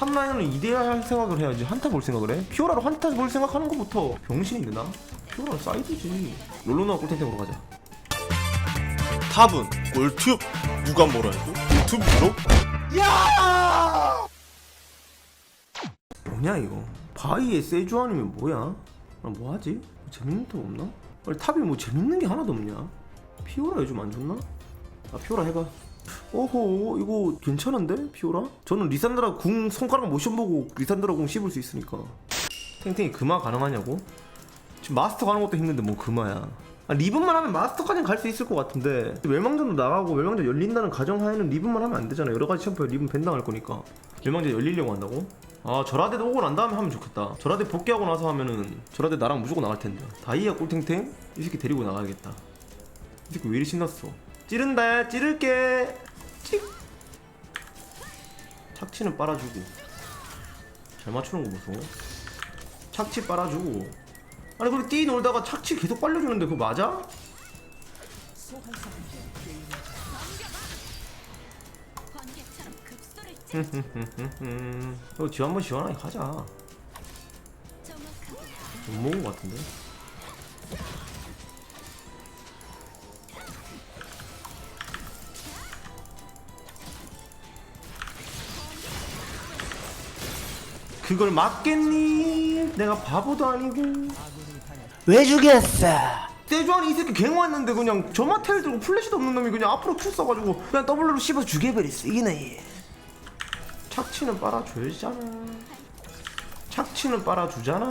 탑라인은 이대야 할 생각을 해야지 한타 볼 생각을 해? 피오라로 한타 볼 생각하는 것부터 병신인데 나? 피오라는 사이드지 롤로나 꿀탱탱으로 가자 탑은 꿀튜브 누가 뭐라 해도 유튜브로 뭐냐 이거 바이의 세주 아니면 뭐야? 나 뭐하지? 재밌는 거 없나? 아니 탑이 뭐 재밌는 게 하나도 없냐? 피오라 요즘 안 좋나? 아 피오라 해봐 오호 이거 괜찮은데? 피오라? 저는 리산드라 궁 손가락 모션 보고 리산드라 궁 씹을 수 있으니까. 탱탱이 금화 가능하냐고? 지금 마스터 가는 것도 힘든데 뭐 금화야. 아, 리븐만 하면 마스터까지는 갈 수 있을 것 같은데. 멸망전도 나가고 멸망전 열린다는 가정하에는 리븐만 하면 안 되잖아. 여러 가지 챔프에 리븐 밴당할 거니까. 멸망전 열리려고 한다고? 아 절하대도 오고 난 다음에 하면 좋겠다. 절하대 복귀하고 나서 하면은 절하대 나랑 무조건 나갈 텐데. 다이아 꿀탱탱? 이 새끼 데리고 나가야겠다. 이 새끼 왜 이리 신났어 찌른다 찌를게. 찍 착취는 빨아주고. 잘 맞추는 거 보소. 착취 빨아주고. 아니 그리고 뛰 놀다가 착취 계속 빨려주는데 그거 맞아? 이거 지 한번 시원하게 가자. 못 먹은 거 같은데 그걸 맞겠니? 내가 바보도 아니고. 왜 죽였어? 세주안이 이 새끼 갱 왔는데 그냥 저마텔 들고 플래시도 없는 놈이 그냥 앞으로 큐 써가지고 그냥 W로 씹어서 죽여버렸어 이 나이에 착취는 빨아줘야잖아. 착취는 빨아주잖아.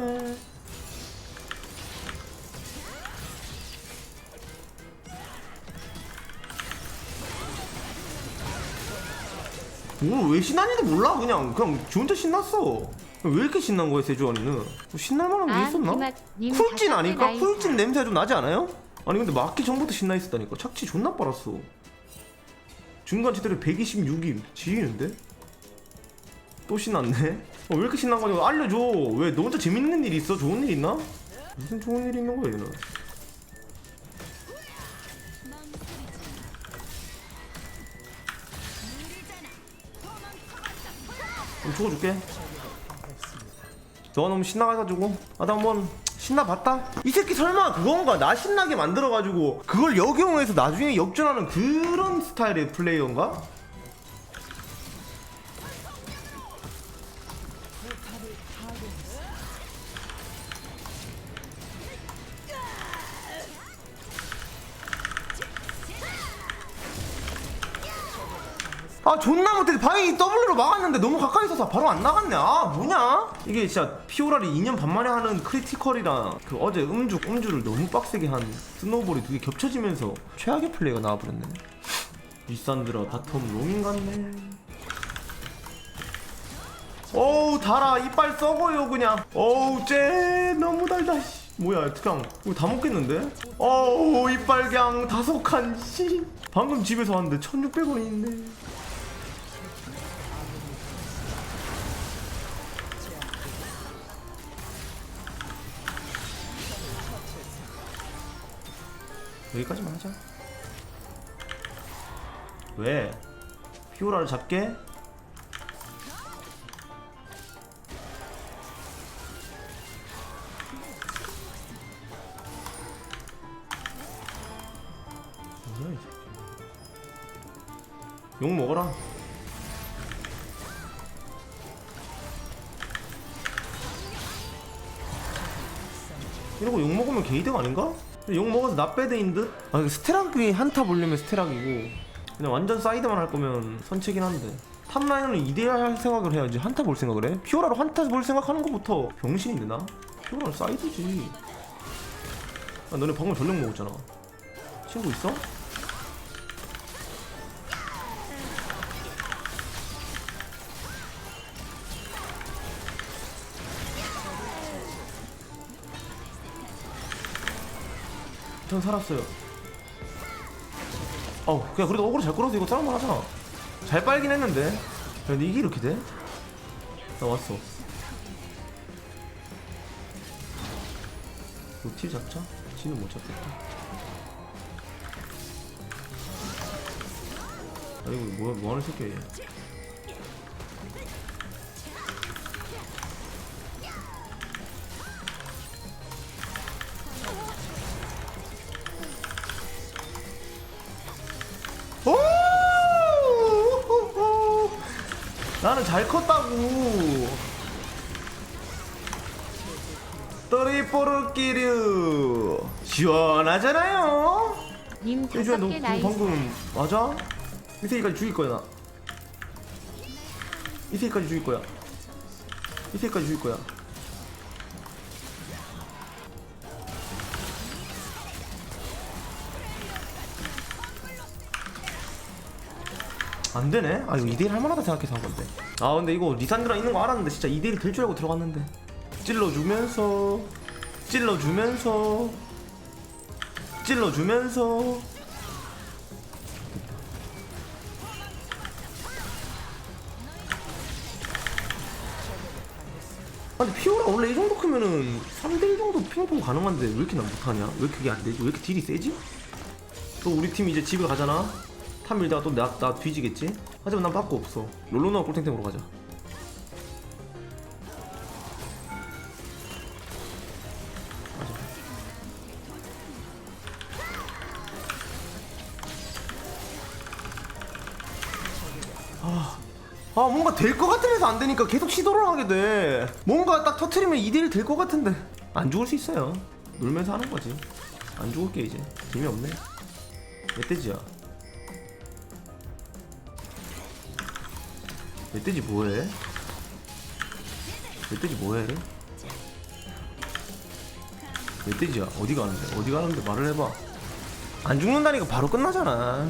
오늘 왜 신났는지 몰라 그냥. 그냥 지 혼자 신났어 왜 이렇게 신난 거야 세주안이는 뭐 신날 만한 게 아, 있었나? 김학님 쿨진 아닐까? 개 나이 쿨진 냄새 좀 나지 않아요? 아니 근데 맞기 전부터 신나 있었다니까 착취 존나 빨았어 중간 치들이 126임 지리는데? 또 신났네? 어, 왜 이렇게 신난 거냐고 알려줘 왜 너 혼자 재밌는 일 있어? 좋은 일 있나? 무슨 좋은 일 있는 거야 얘는 그럼 죽어줄게 너가 너무 신나가지고. 아나 한번 신나봤다? 이 새끼 설마 그건가? 나 신나게 만들어가지고. 그걸 역용해서 나중에 역전하는 그런 스타일의 플레이어인가? 아 존나 못해. 바위 W로 막았는데 너무 가까이 있어서 바로 안 나갔네. 아 뭐냐 이게 진짜 피오라를 2년 반 만에 하는 크리티컬이랑 그 어제 음주 음주를 너무 빡세게 한 스노우볼이 두 개 겹쳐지면서 최악의 플레이가 나와버렸네. 리산드라 바텀 롱인 같네. 어우 달아. 이빨 썩어요 그냥. 어우 쟤 너무 달다 씨. 뭐야 그냥 이거 다 먹겠는데? 어우 이빨 그냥 다섯 칸 씨. 방금 집에서 왔는데 1600원이 있네 여기까지만 하자 왜? 피오라를 잡게? 욕 먹어라 이러고 욕 먹으면 게이득 아닌가? 욕 먹어서 나배드인 듯? 아 스테락이 한타 보려면 스테락이고 그냥 완전 사이드만 할 거면 선체긴 한데 탑라인은 이대야 할 생각을 해야지 한타 볼 생각을 해? 피오라로 한타 볼 생각하는 것부터 병신인데 나? 피오라는 사이드지 아 너네 방금 전력 먹었잖아 친구 있어? 전 살았어요. 어우, 그냥 그래도 어그로 잘 끌어서 이거 싸움만 하잖아. 잘 빨긴 했는데. 근데 이게 이렇게 돼? 나 왔어. 노티 잡자? 지는 못 잡겠다. 아, 이거 뭐야, 뭐 하는 새끼야, 얘. 나는 잘 컸다고. 또리뽀르끼류. 시원하잖아요. 님 세주야 다섯 너 개 나이스. 방금 맞아? 이세이까지 죽일 거야 나. 이세이까지 죽일 거야. 이세이까지 죽일 거야 안 되네. 아 이거 2대1 할만하다 생각해서 한 건데. 아 근데 이거 리산드라 있는 거 알았는데 진짜 2대1 될 줄 알고 들어갔는데. 찔러주면서 찔러주면서 찔러주면서 아, 근데 피오라 원래 이 정도 크면은 3대1 정도 핑퐁 가능한데 왜 이렇게 난 못하냐? 왜 그게 안 되지? 왜 이렇게 딜이 세지? 또 우리 팀 이제 집에 가잖아? 탑 밀다가 또 나 나 뒤지겠지? 하지만 난 바꾸 없어. 롤로나 꿀탱탱으로 가자. 아 뭔가 될 것 같으면서 안 되니까 계속 시도를 하게 돼. 뭔가 딱 터트리면 2대1 될 것 같은데. 안 죽을 수 있어요. 놀면서 하는 거지. 안 죽을게 이제. 재미없네. 멧돼지야 멧돼지 뭐해? 멧돼지 뭐해? 멧돼지야 어디 가는데? 어디 가는데 말을 해봐 안 죽는다니까 바로 끝나잖아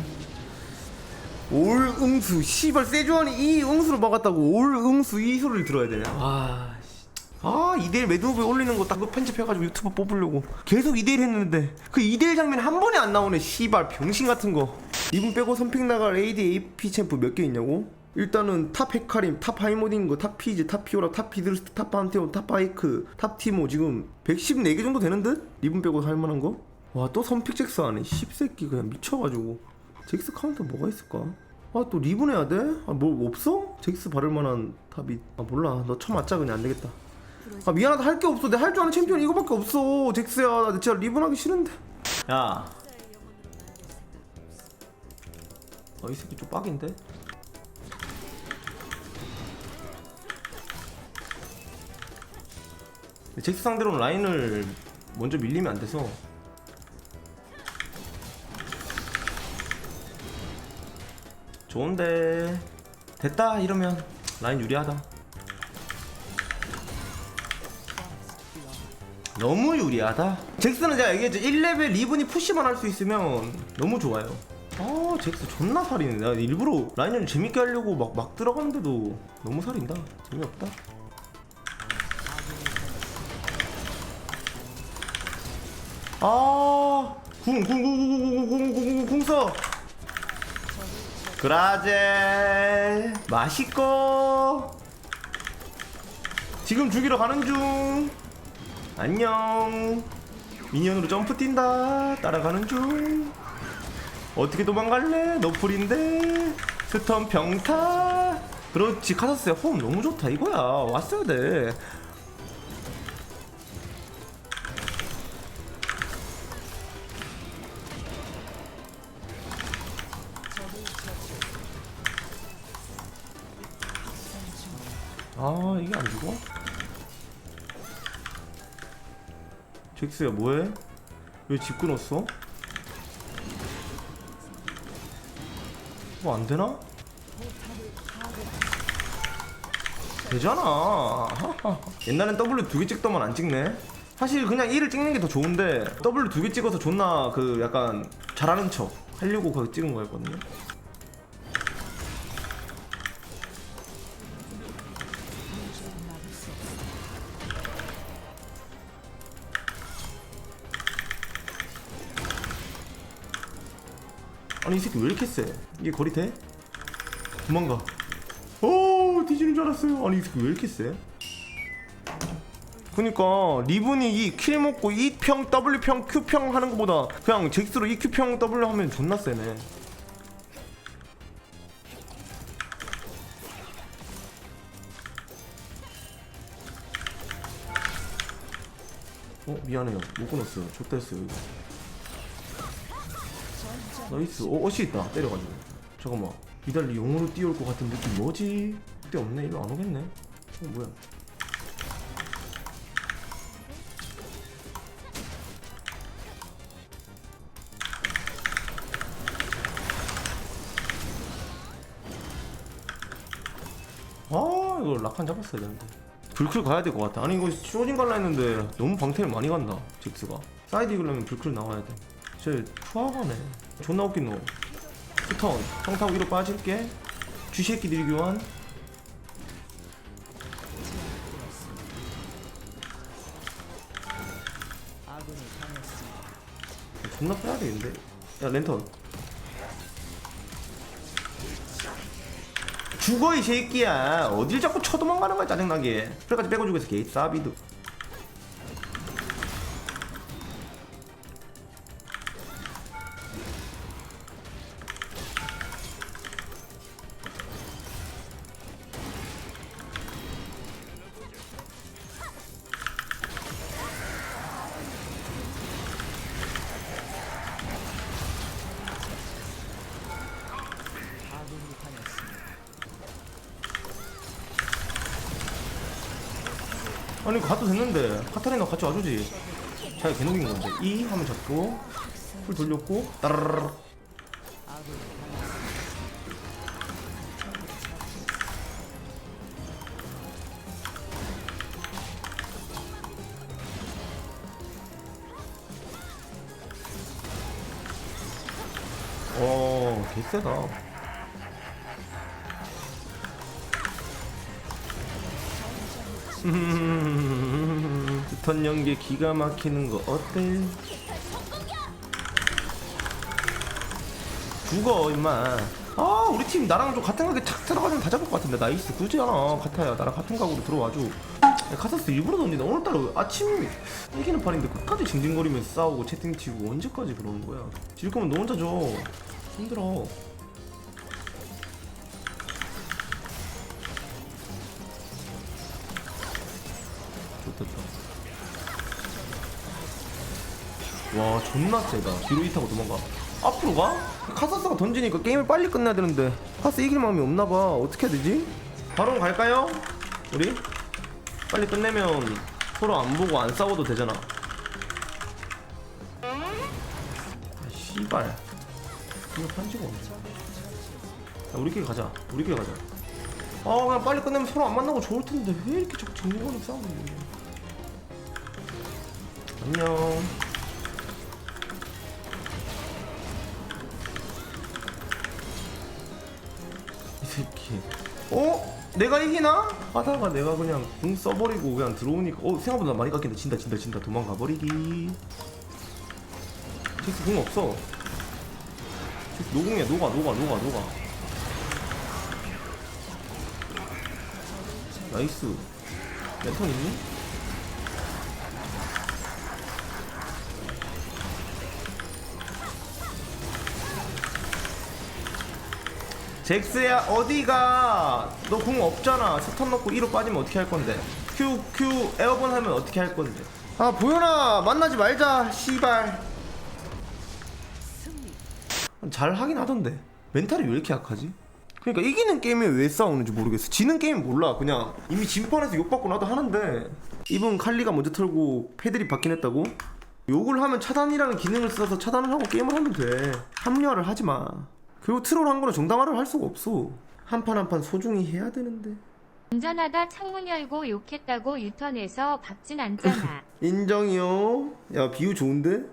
올 응수 씨발 세주원이 이 응수를 막았다고 올 응수 이 소리를 들어야 되네 와 씨. 아 2대1 매드무비 올리는 거딱 편집해가지고 유튜브 뽑으려고 계속 2대1 했는데 그 2대1 장면 한 번에 안 나오네 씨발 병신 같은 거 이분 빼고 선픽 나갈 AD AP 챔프 몇 개 있냐고? 일단은 탑 헤카림, 탑 하이모딩거, 탑 피즈, 탑 피오라, 탑 피드르스트, 탑 판테온, 탑 바이크, 탑 티모 지금 114개 정도 되는 듯? 리븐 빼고 할만한 거? 와 또 선픽 잭스 하네 씹새끼 그냥 미쳐가지고 잭스 카운터 뭐가 있을까? 아 또 리븐 해야 돼? 아 뭐 없어? 잭스 바를 만한 탑이 아 몰라 너 쳐 맞자 그냥 안 되겠다 아 미안하다 할 게 없어 내가 할줄 아는 챔피언 이거밖에 없어 잭스야 나 진짜 리븐 하기 싫은데 야 어, 이 새끼 좀 빡인데? 잭스 상대로는 라인을 먼저 밀리면 안 돼서. 좋은데. 됐다 이러면. 라인 유리하다. 너무 유리하다. 잭스는 제가 얘기했죠. 1레벨 리븐이 푸시만 할 수 있으면 너무 좋아요. 아 잭스 존나 살이네. 내가 일부러 라인을 재밌게 하려고 막, 막 들어갔는데도 너무 살인다. 재미없다 아, 아궁 궁 궁 궁 궁 궁 궁 궁 궁궁 그라제 맛있고. 지금 죽이러 가는 중. 안녕. 미니언으로 점프 뛴다. 따라가는 중. 어떻게 도망갈래? 너풀인데. 스턴 병타. 그렇지. 카사스야 홈 너무 좋다 이거야. 왔어야 돼 아 이게 안 죽어? 잭스야 뭐해? 왜 집 끊었어? 뭐 안되나? 되잖아 옛날엔 W 두 개 찍더만 안 찍네 사실 그냥 1을 찍는 게 더 좋은데 W 두 개 찍어서 존나 그 약간 잘하는 척 하려고 그거 찍은 거였거든요 아니 이 새끼 왜 이렇게 세? 이게 거리 돼? 도망가 오 뒤지는 줄 알았어요 아니 이 새끼 왜 이렇게 세? 그니까 리븐이 이 킬 먹고 E평 W평 Q평 하는 것보다 그냥 잭스로 EQ평 W 하면 존나 세네 어 미안해요 못 끊었어요 좆됐어요 이거 나이스. 어 어시 있다. 때려가지고. 잠깐만. 이달리 용으로 뛰어올 것 같은 느낌 뭐지? 그때 없네. 이거 안 오겠네. 어 뭐야. 아 이거 락한 잡았어야 되는데. 불클 가야 될 것 같아. 아니 이거 쇼진 갈라 했는데 너무 방태를 많이 간다 잭스가. 사이드 이기려면 불클 나와야 돼 쟤 푸아가네. 존나 웃긴 놈 스턴 성 타고 위로 빠질게. 쥐새끼들이 교환. 존나 빼야 되겠는데? 야 랜턴. 죽어 이 새끼야. 어딜 자꾸 쳐도망가는 거야 짜증나게. 그래가지고 빼고 죽여서 개 싸비도 아니 가도 됐는데. 카타리나 같이 와주지. 자기 개녹인 건데. 이 하면 잡고 풀 돌렸고 따라라라. 어 개쎄다 스턴 연계 기가 막히는 거 어때? 죽어 임마. 아 우리 팀 나랑 좀 같은 가게 탁 들어가면 다 잡을 것 같은데. 나이스 굳이 않아 카타야 나랑 같은 각으로 들어와줘. 야, 카사스 일부러 던지네 오늘따라 아침 이기는 판인데 끝까지 징징거리면서 싸우고 채팅 치고 언제까지 그러는 거야? 질 거면 너 혼자 줘. 힘들어 와 존나 세다. 뒤로 이 타고 도망가. 앞으로 가? 카사스가 던지니까 게임을 빨리 끝내야 되는데. 카스 이길 마음이 없나봐. 어떻게 해야 되지? 바로 갈까요? 우리? 빨리 끝내면 서로 안 보고 안 싸워도 되잖아. 아 씨발. 이거 편지가 없네. 야, 우리끼리 가자. 우리끼리 가자. 아 그냥 빨리 끝내면 서로 안 만나고 좋을 텐데. 왜 이렇게 자꾸 징징거리고 싸우는 거야? 안녕 새끼. 어? 내가 이기나? 하다가 내가 그냥 궁 써버리고 그냥 들어오니까 어 생각보다 많이 깎인다. 진다 진다 진다. 도망가 버리기. 잭스 궁 없어. 잭스 노궁이야. 녹아 녹아 녹아 녹아. 나이스. 랜턴 있니? 잭스야 어디가? 너 궁 없잖아. 스턴 넣고 1로 빠지면 어떻게 할 건데? Q Q 에어본 하면 어떻게 할 건데? 아 보현아 만나지 말자 씨발. 잘 하긴 하던데. 멘탈이 왜 이렇게 약하지? 그러니까 이기는 게임에 왜 싸우는지 모르겠어. 지는 게임 몰라. 그냥 이미 진판에서 욕받고 나도 하는데. 이분 칼리가 먼저 털고 패들이 받긴 했다고? 욕을 하면 차단이라는 기능을 써서 차단을 하고 게임을 하면 돼. 합리화를 하지 마 그리고 트롤 한 거는 정당화를 할 수가 없어 한 판 한 판 소중히 해야 되는데 운전하다 창문 열고 욕했다고 유턴해서 박진 않잖아. 인정이요 야 비유 좋은데?